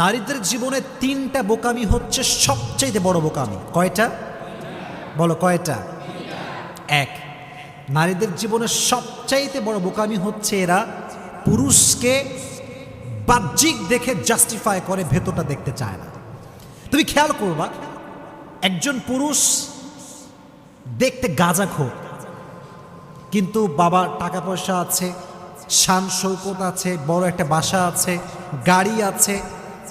নারীদের জীবনে তিনটা বোকামি হচ্ছে সবচেয়ে বড় বোকামি। কয়টা? বলো, কয়টা? এক, নারীদের জীবনে সবচাইতে বড় বোকামি হচ্ছে এরা পুরুষকে বাহ্যিক দেখে জাস্টিফাই করে ভেতরটা দেখতে চায় না। তুমি খেয়াল করবা, একজন পুরুষ দেখতে গাঁজা খোর, কিন্তু বাবার টাকা পয়সা আছে শান শৌকত আছে, বড় একটা বাসা আছে, গাড়ি আছে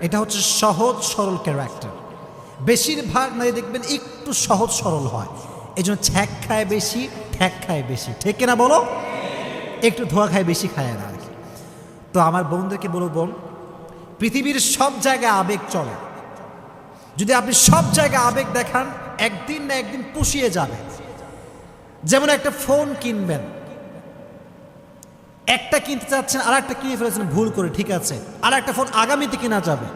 এটা হচ্ছে সহজ, সরল ক্যারেক্টার বেশিরভাগ নারী দেখবেন একটু সহজ, সরল হয়। এই জন্য ছ্যাক খায় বেশি, ঠ্যাক খায় বেশি। ঠিক না বলো? একটু ধোয়া খায় বেশি খায় না আর কি। তো আমার বোনদেরকে বলব বোন, পৃথিবীর সব জায়গায় আবেগ চলে। যদি আপনি সব জায়গায় আবেগ দেখান, একদিন না একদিন পুষিয়ে যাবে। যেমন একটা ফোন কিনবেন। একটা কিনতে চাচ্ছেন আর একটা কিনে ফেলেছেন, ভুল করে, ঠিক আছে। আর একটা ফোন আগামীতে কেনা যাবে।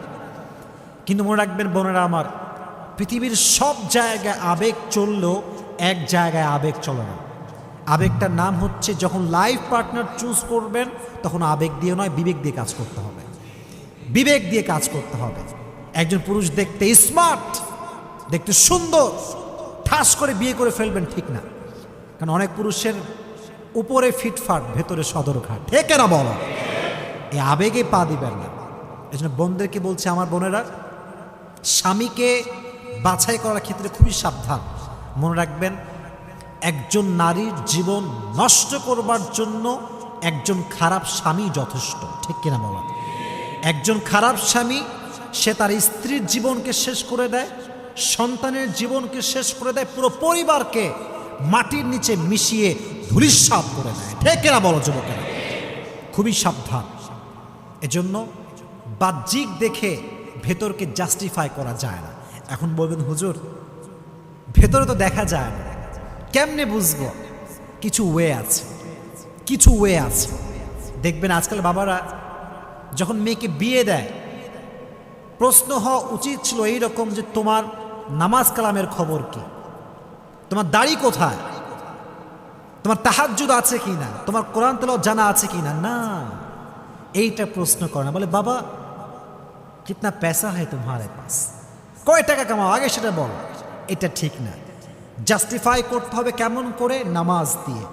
কিন্তু মনে রাখবেন, বোনেরা আমার, পৃথিবীর সব জায়গায় আবেগ চললেও এক জায়গায় আবেগ চলে না। আবেগটার নাম হচ্ছে, যখন লাইফ পার্টনার চুজ করবেন, তখন আবেগ দিয়ে নয়, বিবেক দিয়ে কাজ করতে হবে। বিবেক দিয়ে কাজ করতে হবে। একজন পুরুষ দেখতে স্মার্ট দেখতে সুন্দর, ঠাস করে বিয়ে করে ফেলবেন ঠিক না। কারণ অনেক পুরুষের উপরে ফিটফাট, ভেতরে সদরঘাট। ঠিক না বলো? এই আবেগে পা দিবেন না। এই জন্য বোনদেরকে বলছে আমার বোনেরা? স্বামীকে বাছাই করার ক্ষেত্রে খুবই সাবধান। মনে রাখবেন, একজন নারীর জীবন নষ্ট করবার জন্য একজন খারাপ স্বামী যথেষ্ট। ঠিক কিনা বলা? একজন খারাপ স্বামী, সে তার স্ত্রীর জীবনকে শেষ করে দেয়, সন্তানের জীবনকে শেষ করে দেয়, পুরো পরিবারকে মাটির নিচে মিশিয়ে ধুলিস্বাদ করে দেয়। ঠিক কিনা বলো যুবকেরা? খুবই সাবধান। এজন্য বাহ্যিক দেখে ভেতরকে জাস্টিফাই করা যায় না। এখন বলবেন, হুজুর, ভেতরে তো দেখা যায় না। কেমনে বুঝব? কিছু ওয়ে আছে। কিছু ওয়ে আছে। দেখবেন আজকাল বাবারা যখন মেয়েকে বিয়ে দেয়, প্রশ্ন হওয়া উচিত ছিল এই রকম যে, তোমার নামাজ কালামের খবর কি? তোমার দাড়ি কোথায়? তোমার তাহাজুদ আছে কি না তোমার কোরআন তেলাও জানা আছে কি না। না এইটা প্রশ্ন করে না। বলে, বাবা, কিতনা পয়সা হয় তোমার পাস? কয় টাকা কামাও? আগে সেটা বলো। এটা ঠিক না। জাস্টিফাই করতে হবে কেমন করে? নামাজ দিয়ে,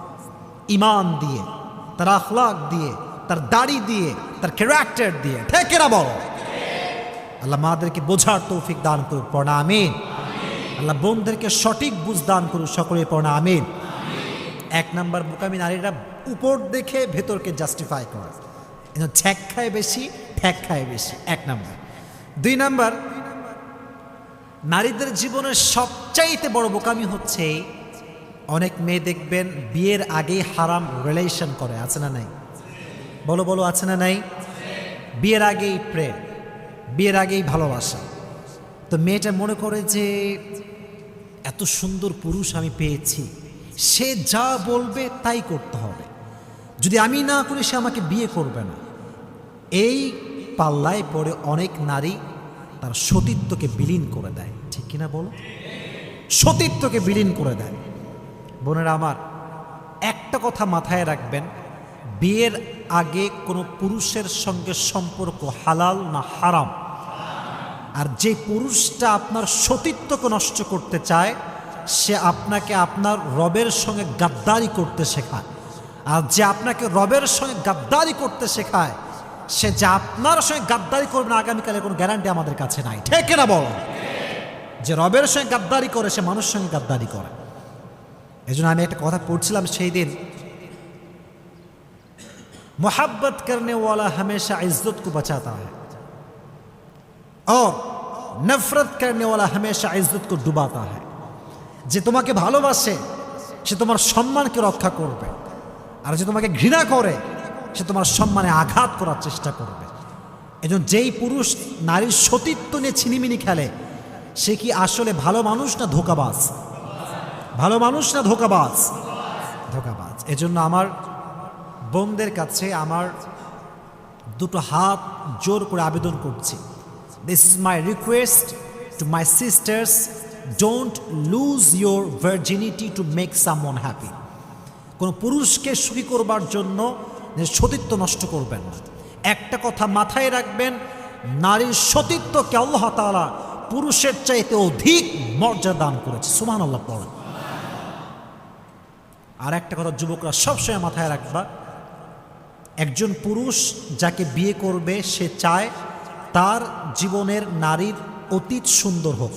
ইমান দিয়ে, তার আখলাক দিয়ে, তার দাড়ি দিয়ে, তার ক্যারেক্টার দিয়ে। ঠেকেরা বলো? আল্লাহ মাদেরকে বোঝার তৌফিক দান করুক, পড়া আমিন। আল্লাহ বোনদেরকে সঠিক বুঝ দান করুক সকলে পড়া আমিন। এক নাম্বার বোকামি নারীরা উপর দেখে ভেতরকে জাস্টিফাই করা। কিন্তু ছ্যাক খায় বেশি ঠ্যাক খায় বেশি, এক নাম্বার। দুই নাম্বার, নারীদের জীবনের সবচাইতে বড় বোকামি হচ্ছে, অনেক মেয়ে দেখবেন বিয়ের আগেই হারাম রিলেশন করে, আছে না নাই? বলো বলো, আছে না নাই? বিয়ের আগেই প্রেম, বিয়ের আগেই ভালোবাসা। তো মেয়েটা মনে করে যে, এত সুন্দর পুরুষ আমি পেয়েছি। সে যা বলবে তাই করতে হবে। যদি আমি না করি, সে আমাকে বিয়ে করবে না। এই পাল্লায় পড়ে অনেক নারী তার সতীত্বকে বিলীন করে দেয়। ঠিক কিনা বলো? সতীত্বকে বিলীন করে দেয়। বোনেরা আমার, একটা কথা মাথায় রাখবেন, বিয়ের আগে কোনো পুরুষের সঙ্গে সম্পর্ক হালাল না হারাম? আর যে পুরুষটা আপনার সতীত্বকে নষ্ট করতে চায় সে আপনাকে আপনার রবের সঙ্গে গাদ্দারি করতে শেখায় আর যে আপনাকে রবের সঙ্গে গাদ্দারি করতে শেখায় সে যে আপনার সঙ্গে গাদ্দারি করবে না আগামীকালে কোনো গ্যারান্টি আমাদের কাছে নাই ঠিক না বলো যে রবের সঙ্গে গাদ্দারি করে সে মানুষের সঙ্গে গাদ্দারি করে এই জন্য আমি একটা কথা পড়ছিলাম সেই দিন मोहब्बत करने वाला हमेशा इज्जत को बचाता है और नफरत करने वाला हमेशा इज्जत को डुबाता है যে তোমাকে ভালোবাসে, সে তোমার সম্মানকে রক্ষা করবে। আর যে তোমাকে ঘৃণা করে, সে তোমার সম্মানে আঘাত করার চেষ্টা করবে। এজন্য যেই পুরুষ নারীর সতীত্ব নিয়ে ছিনিমিনি খেলে, সে কি আসলে ভালো মানুষ না ধোকাবাজ? ভালো মানুষ না ধোকাবাজ? ধোকাবাজ। এজন্য আমার বোনদের কাছে আমার দুটো হাত জোর করে আবেদন করছি। This is my request to my sisters don't lose your virginity to make someone happy কোনো পুরুষকে সুখী করবার জন্য সতীত্ব নষ্ট করবেন না। একটা কথা মাথায় রাখবেন, নারীর সতীত্বকে আল্লাহ তাআলা পুরুষের চাইতে অধিক মর্যাদা দান করেছে। সুমান আল্লাহ পড়েন। আর একটা কথা যুবকরা সবসময় মাথায় রাখবা, একজন পুরুষ যাকে বিয়ে করবে, সে চায় তার জীবনের নারীর অতীত সুন্দর হোক।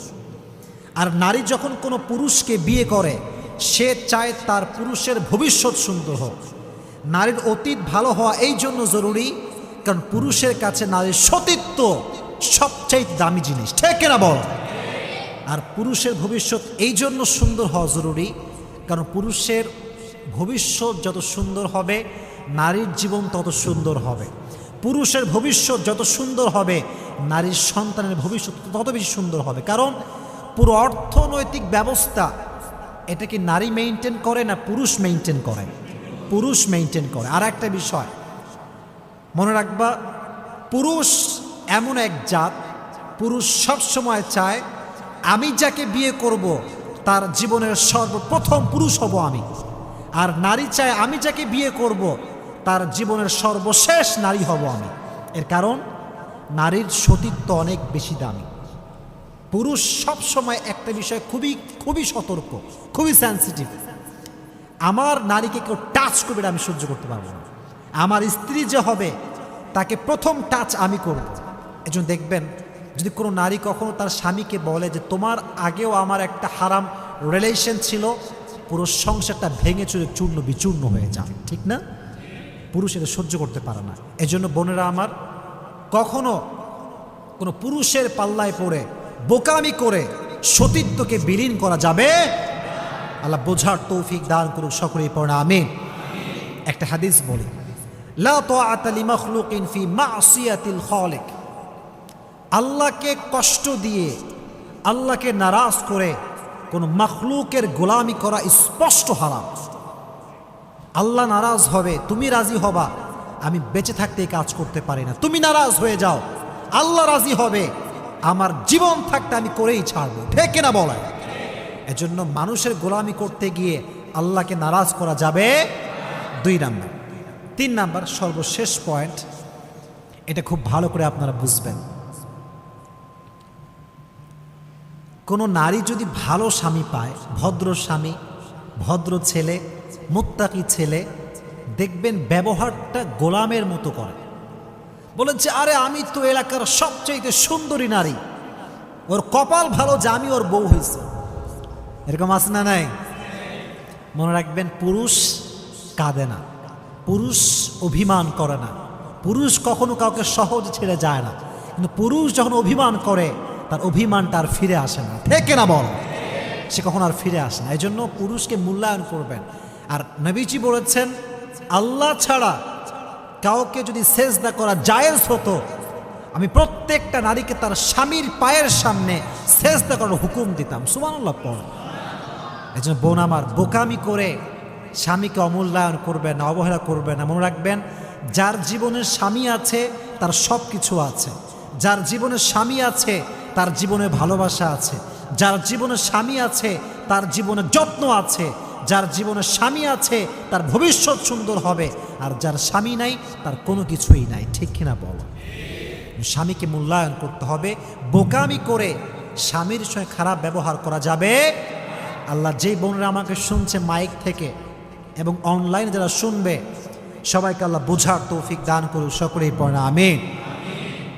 আর নারী যখন কোনো পুরুষকে বিয়ে করে, সে চায় তার পুরুষের ভবিষ্যৎ সুন্দর হোক। নারীর অতীত ভালো হওয়া এই জন্য জরুরি, কারণ পুরুষের কাছে নারীর সতীত্ব সবচাইতে দামি জিনিস। ঠিক না বল? আর পুরুষের ভবিষ্যৎ এই জন্য সুন্দর হওয়া জরুরি, কারণ পুরুষের ভবিষ্যৎ যত সুন্দর হবে, নারীর জীবন তত সুন্দর হবে। পুরুষের ভবিষ্যৎ যত সুন্দর হবে, নারীর সন্তানের ভবিষ্যৎ তত বেশি সুন্দর হবে। কারণ পুরো অর্থনৈতিক ব্যবস্থা এটা কি নারী মেনটেন করে না পুরুষ মেনটেন করে? পুরুষ মেনটেন করে। আর একটা বিষয়, মনে রাখবা, পুরুষ এমন এক জাত, পুরুষ সব সময় চায়, আমি যাকে বিয়ে করব, তার জীবনের সর্বপ্রথম পুরুষ হব আমি। আর নারী চায় আমি যাকে বিয়ে করব, তার জীবনের সর্বশেষ নারী হব আমি। এর কারণ, নারীর সতীত্ব অনেক বেশি দামি। পুরুষ সব সময় একটা বিষয় খুবই খুবই সতর্ক, খুবই সেন্সিটিভ আমার নারীকে কেউ টাচ করবে আমি সহ্য করতে পারব না। আমার স্ত্রী যে হবে, তাকে প্রথম টাচ আমি করব। এজন্য দেখবেন, যদি কোনো নারী কখনো তার স্বামীকে বলে যে, তোমার আগেও আমার একটা হারাম রিলেশন ছিল, পুরো সংসারটা ভেঙে চুরে চূর্ণ বিচূর্ণ হয়ে যায়। ঠিক না? পুরুষ এটা সহ্য করতে পারে না। এজন্য বোনেরা আমার, কখনো কোনো পুরুষের পাল্লায় পড়ে বোকামি করে সতীত্বকে বিলীন করা যাবে। আল্লাহ বোঝার তৌফিক দান করুক সকলেই পড়ে আমি একটা হাদিস বলি আল্লাহকে কষ্ট দিয়ে, আল্লাহকে নারাজ করে কোন মখলুকের গোলামি করা স্পষ্ট হারাম। আল্লাহ নারাজ হবে, তুমি রাজি হবা, আমি বেঁচে থাকতে কাজ করতে পারি না। তুমি নারাজ হয়ে যাও, আল্লাহ রাজি হবে আমার জীবন থাকতে আমি করেই ছাড়বো। ঠিক না বলে এজন্য মানুষের গোলামি করতে গিয়ে আল্লাহকে নারাজ করা যাবে দুই নাম্বার। তিন নাম্বার, সর্বশেষ পয়েন্ট এটা খুব ভালো করে আপনারা বুঝবেন। কোনো নারী যদি ভালো স্বামী পায়, ভদ্র স্বামী, ভদ্র ছেলে, মুত্তাকি ছেলে, দেখবেন ব্যবহারটা গোলামের মতো করে। বলেন যে আরে আমি তো এলাকার সবচেয়ে সুন্দরী নারী। ওর কপাল ভালো যে আমি ওর বউ হয়েছে। এরকম আছে না নাই? মনে রাখবেন, পুরুষ কাঁদে না, পুরুষ অভিমান করে না, পুরুষ কখনো কাউকে সহজ ছেড়ে যায় না, কিন্তু পুরুষ যখন অভিমান করে, তার অভিমানটা আর ফিরে আসে না। ঠিক না বল? সে কখন আর ফিরে আসে না। এই জন্য পুরুষকে মূল্যায়ন করবেন। আর নবীজি বলেছেন, আল্লাহ ছাড়া কাউকে যদি সেজদা করা জায়েজ হতো, আমি প্রত্যেকটা নারীকে তার স্বামীর পায়ের সামনে সেজদা করার হুকুম দিতাম। সুমানুল্লাহ পর এই জন্য বোন আমার বোকামি করে স্বামীকে অমূল্যায়ন করবে না, অবহেলা করবে না, মনে রাখবেন, যার জীবনের স্বামী আছে, তার সব কিছু আছে। যার জীবনে স্বামী আছে, তার জীবনে ভালোবাসা আছে। যার জীবনে স্বামী আছে, তার জীবনে যত্ন আছে। যার জীবনে স্বামী আছে, তার ভবিষ্যৎ সুন্দর হবে, আর যার স্বামী নাই, তার কোনো কিছুই নাই। ঠিক কিনা বলো? স্বামীকে মূল্যায়ন করতে হবে, বোকামি করে স্বামীর সঙ্গে খারাপ ব্যবহার করা যাবে? আল্লাহ যেই বোনরা আমাকে শুনছে মাইক থেকে এবং অনলাইনে যারা শুনবে, সবাইকে আল্লাহ বোঝার তৌফিক দান করুক, সকলেই পড়া, আমিন।